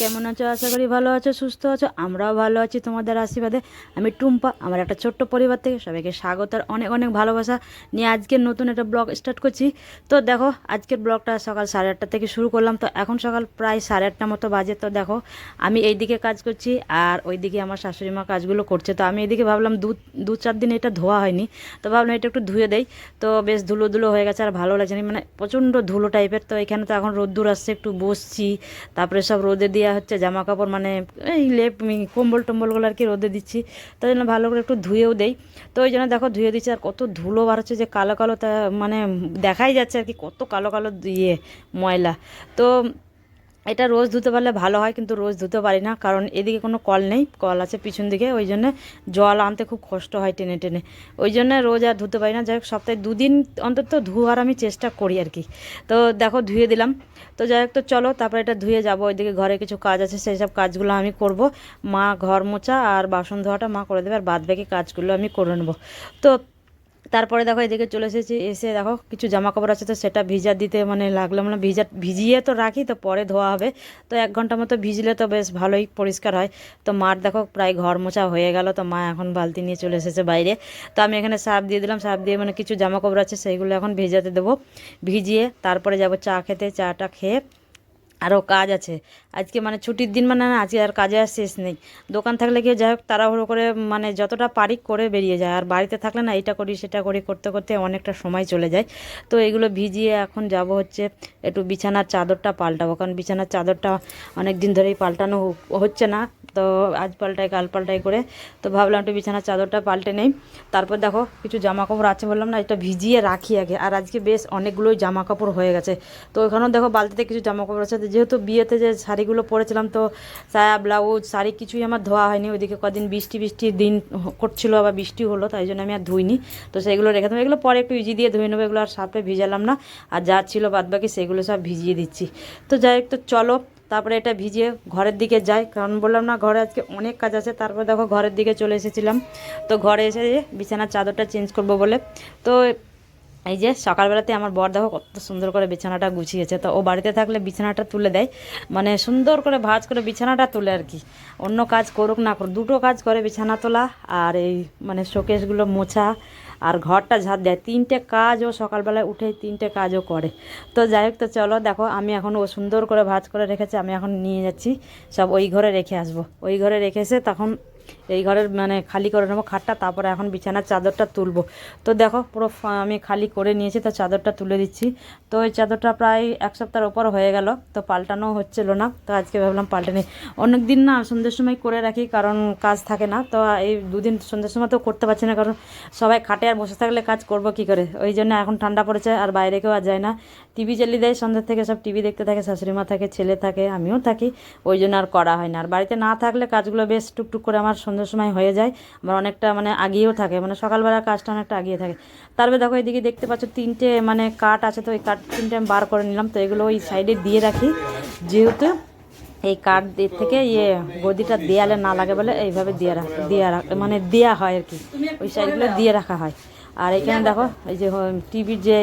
কেমন আছো? আশা করি ভালো আছো, সুস্থ আছো। আমরাও ভালো আছি, তোমাদের আশীর্বাদে। আমি টুম্পা, আমার একটা ছোট্ট পরিবার থেকে সবাইকে স্বাগত আর অনেক অনেক ভালোবাসা নিয়ে আজকের নতুন একটা ব্লগ স্টার্ট করছি। তো দেখো, আজকের ব্লগটা সকাল সাড়ে আটটা থেকে শুরু করলাম। তো এখন সকাল প্রায় সাড়ে আটটা মতো বাজে। তো দেখো, আমি এইদিকে কাজ করছি আর ওইদিকে আমার শাশুড়ি মা কাজগুলো করছে। তো আমি এইদিকে ভাবলাম দু দু চার দিন এটা ধোয়া হয়নি। তো ভাবলাম এটা একটু ধুয়ে দেই। তো বেশ ধুলো ধুলো হয়ে গেছে আর ভালো লাগছে না। মানে প্রচণ্ড ধুলো টাইপের তো এখানে তো এখন রোদ্দুর আসছে, একটু বসছি। তারপরে সব রোদে দেওয়া হচ্ছে জামা কাপড় মানে এই লেপ কম্বল টম্বলগুলো আর কি রোদে দিচ্ছি। তাই জন্য ভালো করে একটু ধুয়েও দেই। তো ওই জন্য দেখো ধুয়ে দিচ্ছি, আর কত ধুলো বার হচ্ছে যে কালো কালো তা মানে দেখাই যাচ্ছে আর কি, কত কালো কালো ইয়ে ময়লা। তো এটা রোজ ধুতে পারলে ভালো হয়, কিন্তু রোজ ধুতে পারি না, কারণ এদিকে কোনো কল নেই, কল আছে পিছন দিকে, ওই জন্য জল আনতে খুব কষ্ট হয় টেনে টেনে। ওই জন্য রোজ আর ধুতে পারি না, যাই হোক সপ্তাহে দুদিন অন্তত ধোয়ার আমি চেষ্টা করি আর কি। তো দেখো ধুয়ে দিলাম। তো যাই হোক তো চলো, তারপরে এটা ধুয়ে যাব, ওইদিকে ঘরে কিছু কাজ আছে, সেই সব কাজগুলো আমি করব। মা ঘর মোছা আর বাসন ধোয়াটা মা করে দেবে, আর বাদ বাকি কাজগুলো আমি করে নেব। তো তারপরে দেখো এদিকে চলে এসেছি, এসে দেখো কিছু জামা কাপড় আছে তো সেটা ভিজা দিতে মানে লাগল মানে ভিজা, ভিজিয়ে তো রাখি তো পরে ধোয়া হবে। তো এক ঘণ্টা মতো ভিজলে তো বেশ ভালোই পরিষ্কার হয়। তো মার দেখো প্রায় ঘর মোছা হয়ে গেল, তো মা এখন বালতি নিয়ে চলে এসেছে বাইরে। তো আমি এখানে সার্ফ দিয়ে দিলাম, সার্ফ দিয়ে মানে কিছু জামা কাপড় আছে, সেইগুলো এখন ভিজাতে দেবো। ভিজিয়ে তারপরে যাব চা খেতে চাটা খেয়ে আরও কাজ আছে। আজকে মানে ছুটির দিন মানে না, আজকে আর কাজে আর শেষ নেই। দোকান থাকলে কি যাই হোক তাড়াহুড়ো করে মানে যতটা পারি করে বেরিয়ে যায়। আর বাড়িতে থাকলে না, এইটা করি, সেটা করি, করতে করতে অনেকটা সময় চলে যায়। তো এগুলো ভিজিয়ে এখন যাব হচ্ছে একটু বিছানার চাদরটা পাল্টাবো। কারণ বিছানার চাদরটা অনেক দিন ধরেই পাল্টানো হচ্ছে না। তো আজ পাল্টাই, কাল পাল্টাই করে। তো ভাবলাম একটু বিছানার চাদরটা পাল্টে নেই। তারপর দেখো, কিছু জামা কাপড় আছে বললাম না, এটা ভিজিয়ে রাখি আগে। আর আজকে বেশ অনেকগুলোই জামা কাপড় হয়ে গেছে। তো ওখানেও দেখো, বালতিতে কিছু জামা কাপড় আছে যেহেতু বিয়েতে যে শাড়িগুলো পরেছিলাম, তো সায়া, ব্লাউজ, শাড়ি কিছুই আমার ধোয়া হয়নি। ওইদিকে কদিন বৃষ্টি বৃষ্টির দিন করছিল, আবার বৃষ্টি হলো, তাই জন্য আমি আর ধুইনি। তো সেগুলো রেখে দেবো। এগুলো পরে একটু ইজি দিয়ে ধুয়ে নেব, এগুলো আর সাপে ভিজালাম না। আর যা ছিল বাদবাকি সেগুলো সব ভিজিয়ে দিচ্ছি। তো যাই তো চলো, তারপরে এটা ভিজিয়ে ঘরের দিকে যাই। কারণ বললাম না, ঘরে আজকে অনেক কাজ আছে। তারপর দেখো, ঘরের দিকে চলে এসেছিলাম। তো ঘরে এসে বিছানার চাদরটা চেঞ্জ করব বলে। তো এই যে সকালবেলাতে আমার বর দেখো কত সুন্দর করে বিছানাটা গুছিয়েছে। তো ও বাড়িতে থাকলে বিছানাটা তুলে দেয়। মানে সুন্দর করে ভাঁজ করে বিছানাটা তুলে আর কি। অন্য কাজ করুক না করুক, দুটো কাজ করে বিছানা তোলা আর এই মানে শোকেসগুলো মোছা আর ঘরটা ঝাড় দেয়। তিনটে কাজ ও সকালবেলায় উঠে তিনটে কাজও করে। তো যাই হোক, তো চলো দেখো, আমি এখন ও সুন্দর করে ভাঁজ করে রেখেছে, আমি এখন নিয়ে যাচ্ছি। সব ওই ঘরে রেখে আসব। ওই ঘরে রেখে এসে তখন এই ঘরের মানে খালি করে নেব খাটটা, তারপরে এখন বিছানার চাদরটা তুলবো। তো দেখো, পুরো আমি খালি করে নিয়েছি, তো চাদরটা তুলে দিচ্ছি। তো এই চাদরটা প্রায় এক সপ্তাহের ওপর হয়ে গেল, তো পাল্টানো হচ্ছিল না, তো আজকে ভাবলাম পাল্টে নিই অনেক দিন না সন্ধ্যের সময় করে রাখি, কারণ কাজ থাকে না, তো এই দুদিন সন্ধ্যের সময় তো করতে পারছি না, কারণ সবাই খাটে আর বসে থাকলে কাজ করব কি করে? ওই জন্য এখন ঠান্ডা পড়েছে, আর বাইরে কেউ আর যায় না। টিভি চালিয়ে দেয়, সন্ধ্যের থেকে সব টিভি দেখতে থাকে শাশুড়ি মা থাকে, ছেলে থাকে, আমিও থাকি, ওই জন্য আর করা হয় না। আর বাড়িতে না থাকলে কাজগুলো বেশ টুকটুক করে আমার সন্ধ্যের সময় হয়ে যায় আমার অনেকটা মানে আগিয়েও থাকে মানে সকালবেলা কাজটা অনেকটা আগিয়ে থাকে। তারপরে দেখো এদিকে দেখতে পাচ্ছ তিনটে মানে কাঠ আছে, তো ওই কাঠ তিনটে আমি বার করে নিলাম, তো এগুলো ওই সাইডে দিয়ে রাখি। যেহেতু এই কাঠ থেকে ইয়ে গদিটা দেয়ালে না লাগে বলে এইভাবে দিয়ে রাখ দিয়ে রাখ মানে দেয়া হয় আর কি। ওই সাইডগুলো দিয়ে রাখা হয়। আর এখানে দেখো, এই যে টিভির যে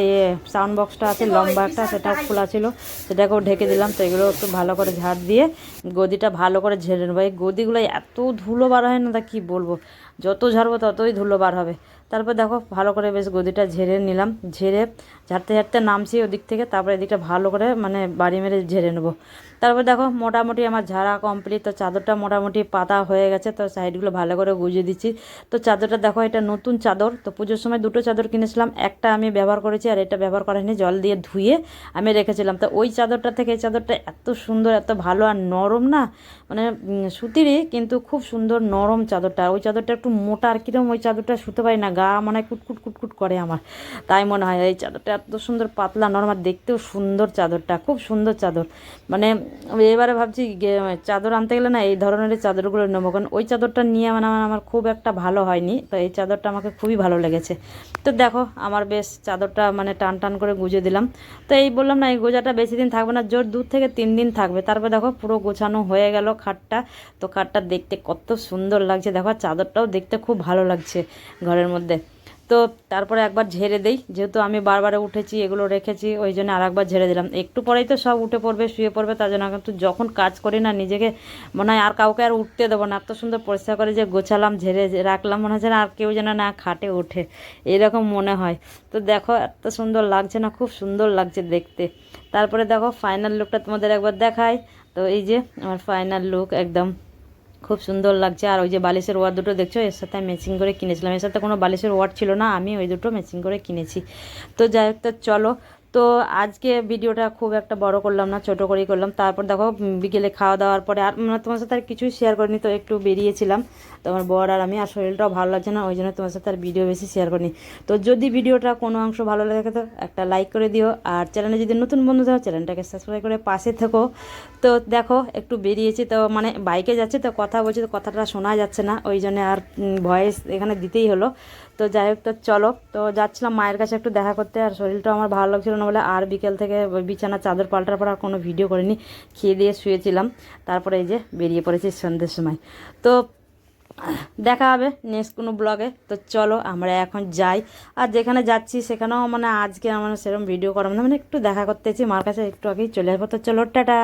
সাউন্ড বক্সটা আছে লম্বা একটা সেটা খোলা ছিল। সেটাকেও ঢেকে দিলাম, তো এগুলো একটু ভালো করে ঝাড় দিয়ে গদিটা ভালো করে ঝেড়ে নেব। এই গদিগুলো এত ধুলো বার হয় না, তা কী বলব? যত ঝাড়বো ততই ধুলো বার হবে। তারপর দেখো ভালো করে বেশ গদিটা ঝেড়ে নিলাম। ঝেড়ে ঝাড়তে ঝাড়তে নামছি ওদিক থেকে, তারপরে এদিকটা ভালো করে মানে বাড়ি মেরে ঝেড়ে নেব। তারপর দেখো মোটামুটি আমার ঝাড়া কমপ্লিট তো চাদরটা মোটামুটি পাতা হয়ে গেছে, তো সাইডগুলো ভালো করে গুজিয়ে দিচ্ছি। তো চাদরটা দেখো এটা নতুন চাদর, তো পুজোর সময় দুটো চাদর কিনেছিলাম, একটা আমি ব্যবহার করেছি আর এটা ব্যবহার করিনি জল দিয়ে ধুয়ে আমি রেখেছিলাম। তো ওই চাদরটা থেকে এই চাদরটা এত সুন্দর, এত ভালো আর নরম না মানে সুতিরই, কিন্তু খুব সুন্দর নরম চাদরটা। ওই চাদরটা একটু মোটা আর কিরম, ওই চাদরটা শুতে পারি না গা মানে কুটকুট কুটকুট করে আমার। তাই মনে হয় এই চাদরটা এত সুন্দর পাতলা নরম আর দেখতেও সুন্দর চাদরটা, খুব সুন্দর চাদর। মানে এবারে ভাবছি চাদর আনতে গেলে না এই ধরনের চাদরগুলো নেব, কারণ ওই চাদরটা নিয়ে মানে আমার আমার খুব একটা ভালো হয়নি, তো এই চাদরটা আমাকে খুবই ভালো লেগেছে। তো দেখো, আমার বেশ চাদরটা মানে টান টান করে গুজে দিলাম। তো এই বললাম না, এই গোজাটা বেশি দিন থাকবে না, জোর দু থেকে তিন দিন থাকবে। তারপর দেখো, পুরো গোছানো হয়ে গেল খাটটা। তো খাটটা দেখতে কত সুন্দর লাগছে। দেখো, চাদরটাও দেখতে খুব ভালো লাগছে ঘরের মধ্যে। তো তারপরে একবার ঝেড়ে দেই। যেহেতু আমি বারবারে উঠেছি, এগুলো রেখেছি, ওই জন্য আর একবার ঝেড়ে দিলাম। একটু পরেই তো সব উঠে পড়বে, শুয়ে পড়বে, তার জন্য কিন্তু যখন কাজ করি না, নিজেকে মনে হয় আর কাউকে আর উঠতে দেবো না। এত সুন্দর পরিষ্কার করে যে গোছালাম, ঝেড়ে রাখলাম, মনে হচ্ছে না আর কেউ যেন না খাটে ওঠে। এরকম মনে হয়। তো দেখো, এত সুন্দর লাগছে না, খুব সুন্দর লাগছে দেখতে। তারপরে দেখো ফাইনাল লুকটা তোমাদের একবার দেখায় তো এই যে, আমার ফাইনাল লুক একদম। খুব সুন্দর লাগছে। আর ওই যে বালিশের ওয়ার দুটো দেখছ? এর সাথে ম্যাচিং করে কিনেছিলাম। এর সাথে কোনো বালিশের ওয়ার ছিল না। আমি ওই দুটো ম্যাচিং করে কিনেছি। তো যাই হোক, তো চলো তো আজকে ভিডিওটা খুব একটা বড় করলাম না, ছোট করেই করলাম। তারপর দেখো বিকেলে খাওয়া দাওয়ার পরে আর মানে তোমার সাথে আর কিছুই শেয়ার করিনি, তো একটু বেরিয়েছিলাম। তো আমার বর আর আমি, আর শরীরটাও ভালো লাগছে না, ওই জন্য তোমার সাথে আর ভিডিও বেশি শেয়ার করিনি। তো যদি ভিডিওটা কোনো অংশ ভালো লাগে তো একটা লাইক করে দিও। আর চ্যানেলে যদি নতুন বন্ধু থাকো চ্যানেলটাকে সাবস্ক্রাইব করে পাশে থেকো। তো দেখো, একটু বেরিয়েছি, তো মানে বাইকে যাচ্ছি, তো কথা বলছি, তো কথাটা শোনা যাচ্ছে না, ওই জন্য আর ভয়েস এখানে দিতেই হলো। তো যাই হোক, তো চলো। তো যাচ্ছিলাম মায়ের কাছে একটু দেখা করতে, আর শরীরটা আমার ভালো লাগছিল না বলে আর বিকেল থেকে বিছানা চাদর পাল্টার পর আর কোনো ভিডিও করিনি। খেয়ে দিয়ে শুয়েছিলাম। তারপরে এই যে বেরিয়ে পড়েছি সন্ধ্যের সময়। তো দেখা হবে নেক্সট কোনো ব্লগে তো চলো, আমরা এখন যাই। আর যেখানে যাচ্ছি সেখানেও মানে আজকে আমার সেরকম ভিডিও করার মানে একটু দেখা করতেছি। মার কাছে একটু আগেই চলে আসব। তো চলো, টাটা।